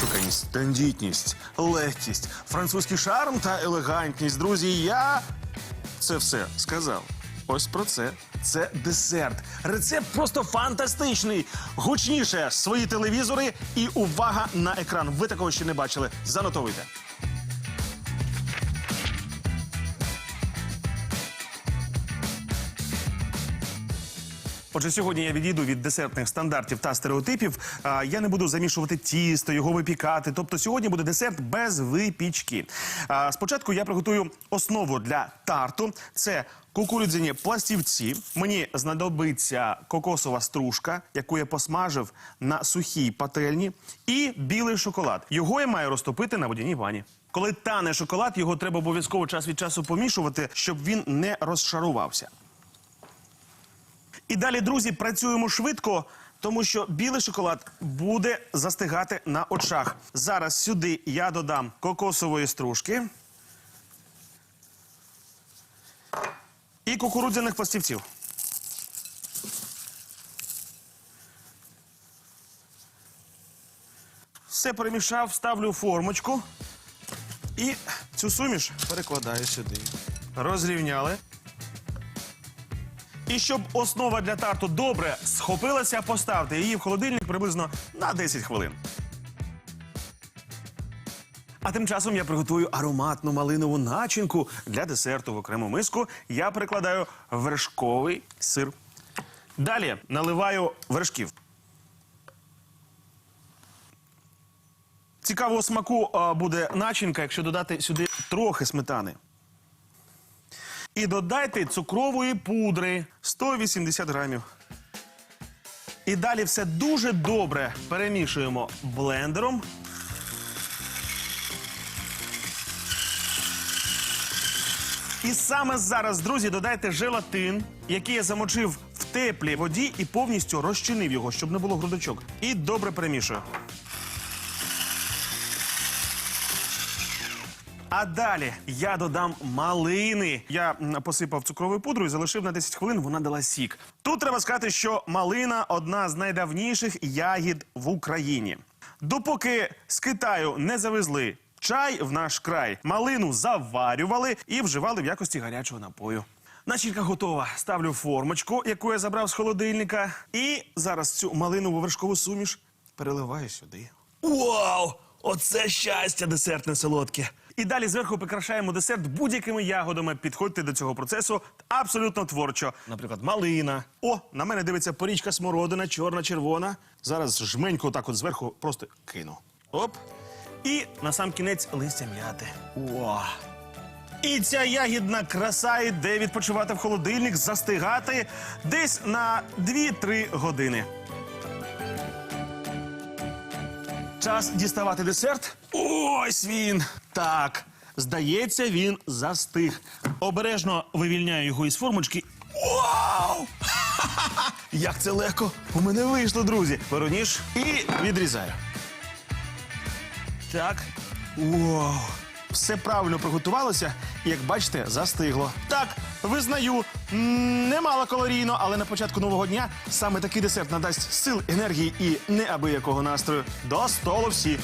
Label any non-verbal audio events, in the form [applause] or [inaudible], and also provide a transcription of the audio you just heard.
вишуканість, тендітність, легкість, французький шарм та елегантність. Друзі, я це все сказав. Ось про це. Це десерт. Рецепт просто фантастичний. Гучніше свої телевізори і увага на екран. Ви такого ще не бачили. Занотовуйте. Отже, сьогодні я відійду від десертних стандартів та стереотипів. Я не буду замішувати тісто, його випікати. Тобто сьогодні буде десерт без випічки. Спочатку я приготую основу для тарту. Це кукурудзяні пластівці. Мені знадобиться кокосова стружка, яку я посмажив на сухій пательні, і білий шоколад. Його я маю розтопити на водяній ванні. Коли тане шоколад, його треба обов'язково час від часу помішувати, щоб він не розшарувався. І далі, друзі, працюємо швидко, тому що білий шоколад буде застигати на очах. Зараз сюди я додам кокосової стружки і кукурудзяних пластівців. Все перемішав, ставлю формочку і цю суміш перекладаю сюди. Розрівняли. І щоб основа для тарту добре схопилася, поставте її в холодильник приблизно на 10 хвилин. А тим часом я приготую ароматну малинову начинку для десерту в окрему миску. Я перекладаю вершковий сир. Далі наливаю вершків. Цікавого смаку буде начинка, якщо додати сюди трохи сметани. І додайте цукрової пудри 180 грамів. І далі все дуже добре перемішуємо блендером. І саме зараз, друзі, додайте желатин, який я замочив в теплій воді і повністю розчинив його, щоб не було грудочок. І добре перемішую. А далі я додам малини. Я посипав цукровою пудрою залишив на 10 хвилин. Вона дала сік. Тут треба сказати, що малина одна з найдавніших ягід в Україні. Допоки з Китаю не завезли чай в наш край, малину заварювали і вживали в якості гарячого напою. Начинка готова. Ставлю формочку, яку я забрав з холодильника. І зараз цю малинову вершкову суміш переливаю сюди. Вау! Оце щастя десертне солодке. І далі зверху прикрашаємо десерт будь-якими ягодами. Підходьте до цього процесу абсолютно творчо. Наприклад, малина. О, на мене дивиться порічка смородина, чорна, червона. Зараз жменьку так от зверху просто кину. Оп. І на сам кінець листя м'яти. О! І ця ягідна краса йде відпочивати в холодильник, застигати десь на 2-3 години. Час діставати десерт. Ось він. Так. Здається, він застиг. Обережно вивільняю його із формочки. Вау! [laughs] Як це легко! У мене вийшло, друзі. Беру ніж і відрізаю. Так. Вау! Все правильно приготувалося, як бачите, застигло. Так, визнаю, немало калорійно, але на початку нового дня саме такий десерт надасть сил, енергії і неабиякого настрою. До столу всі.